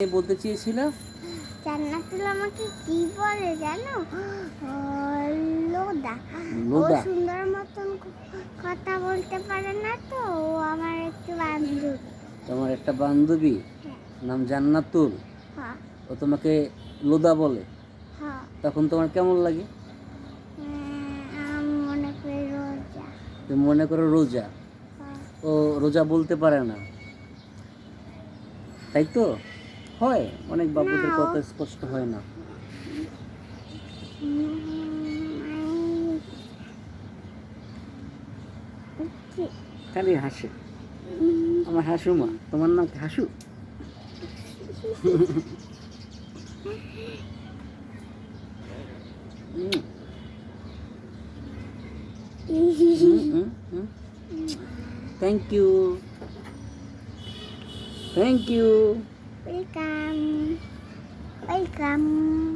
বলতে চেয়েছিল? জান্নাতুল আমাকে কি বলে জানো? লোদা ও সুন্দর মতন কথা বলতে পারে না তো ও আমার একটু বান্ধব। তোমার একটা বান্ধবী? নাম জান্নাতুল। হ্যাঁ। ও তোমাকে লোদা বলে। হ্যাঁ। তখন তোমার কেমন লাগে? মনে করি রোজা। তুমি মনে করো রোজা। হ্যাঁ। ও রোজা বলতে পারে না। তাই তো? হয়? অনেক বাবুদের কথা স্পষ্ট হয় না। খালি হাসে। আমার হাসু মা তোমার নাম Hasu? Thank you thank you Welcome. Welcome.